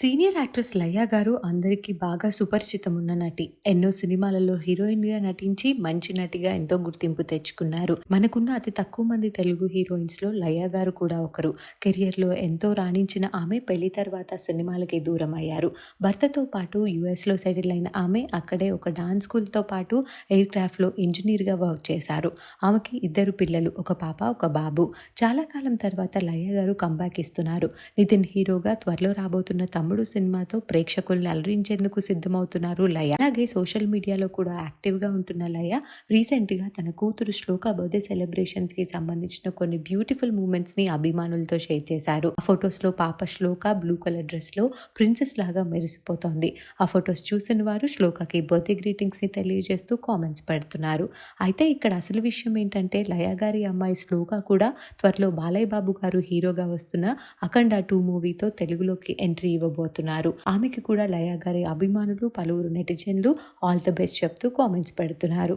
Senior actress లయ గారు అందరికీ బాగా సుపరిచితం ఉన్న నటి. ఎన్నో సినిమాలలో హీరోయిన్గా నటించి మంచి నటిగా ఎంతో గుర్తింపు తెచ్చుకున్నారు. మనకున్న అతి తక్కువ మంది తెలుగు హీరోయిన్స్లో లో గారు కూడా ఒకరు. కెరియర్లో ఎంతో రాణించిన ఆమె పెళ్ళి తర్వాత సినిమాలకి దూరం అయ్యారు భర్తతో పాటు యుఎస్లో సెటిల్ అయిన ఆమె అక్కడే ఒక డాన్స్ స్కూల్తో పాటు ఎయిర్ క్రాఫ్ట్లో ఇంజనీర్గా వర్క్ చేశారు. ఆమెకి ఇద్దరు పిల్లలు ఒక పాప ఒక బాబు. చాలా కాలం తర్వాత లయ్య గారు కంబ్యాక్ ఇస్తున్నారు. నితిన్ హీరోగా త్వరలో రాబోతున్న తమ్ముడు సినిమాతో ప్రేక్షకుల్ని అలరించేందుకు సిద్ధమవుతున్నారు లయ. అలాగే సోషల్ మీడియాలో కూడా యాక్టివ్గా ఉంటున్న లయ రీసెంట్గా తన కూతురు శ్లోక బర్త్డే సెలబ్రేషన్స్కి సంబంధించిన కొన్ని బ్యూటిఫుల్ మూమెంట్స్ని అభిమానులతో షేర్ చేశారు. ఆ ఫొటోస్లో పాప శ్లోక బ్లూ కలర్ డ్రెస్లో ప్రిన్సెస్ లాగా మెరిసిపోతోంది. ఆ ఫొటోస్ చూసిన వారు శ్లోకకి బర్త్డే గ్రీటింగ్స్ని తెలియజేస్తూ కామెంట్స్ పెడుతున్నారు. అయితే ఇక్కడ అసలు విషయం ఏంటంటే లయ గారి అమ్మాయి శ్లోక కూడా త్వరలో బాలయ్య బాబు గారు హీరోగా వస్తున్న అఖండ టూ మూవీతో తెలుగులోకి ఎంట్రీ చేయబోతున్నారు. ఆమెకి కూడా లయ గారి అభిమానులు పలువురు నెటిజన్లు ఆల్ ద బెస్ట్ చెప్తూ కామెంట్స్ పెడుతున్నారు.